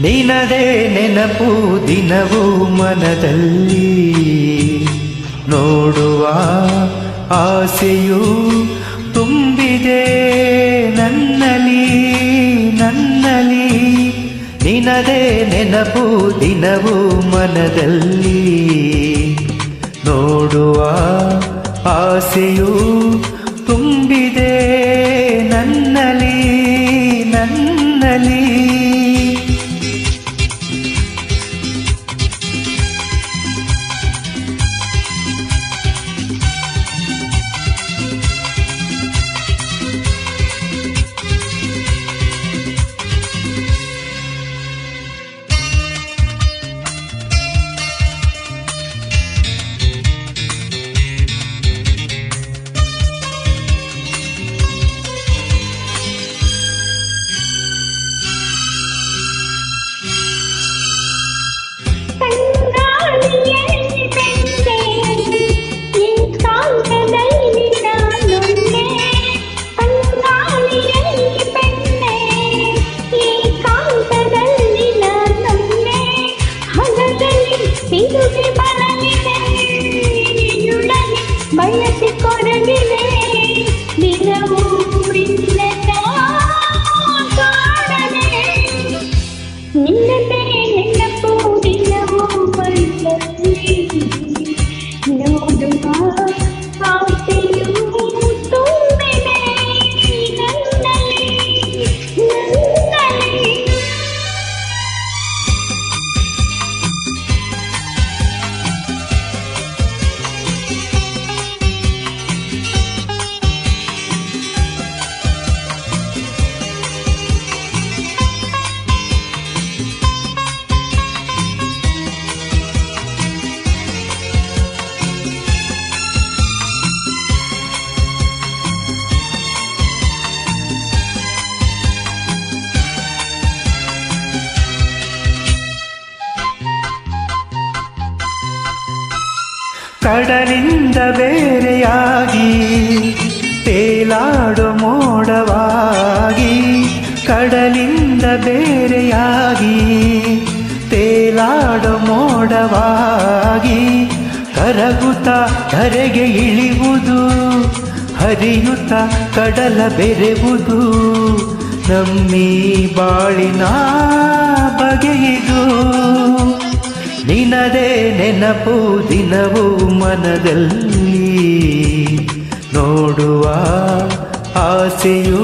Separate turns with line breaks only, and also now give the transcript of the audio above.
ನಿನದೇ ನೆನಪು ದಿನವೂ ಮನದಲ್ಲಿ ನೋಡುವ ಆಸೆಯು ತುಂಬಿದೆ ನನ್ನಲಿ ನನ್ನಲಿ ನಿನದೇ ನೆನಪು ದಿನವೂ ಮನದಲ್ಲಿ ನೋಡುವ ಆಸೆಯೂ
Baila chico.
ಕಡಲಿಂದ ಬೇರೆಯಾಗಿ, ತೇಲಾಡು ಮೋಡವಾಗಿ, ಕಡಲಿಂದ ಬೇರೆಯಾಗಿ, ತೇಲಾಡು ಮೋಡವಾಗಿ ಕರಗುತ್ತ ಕರೆಗೆ ಇಳಿಯುವುದು ಹರಿಯುತ್ತ ಕಡಲ ಬೆರೆವುದು, ನಮ್ಮಿ ಬಾಳಿನ ನಿನದೇ ನೆನಪು ದಿನವು ಮನದಲ್ಲಿ ನೋಡುವ ಆಸೆಯು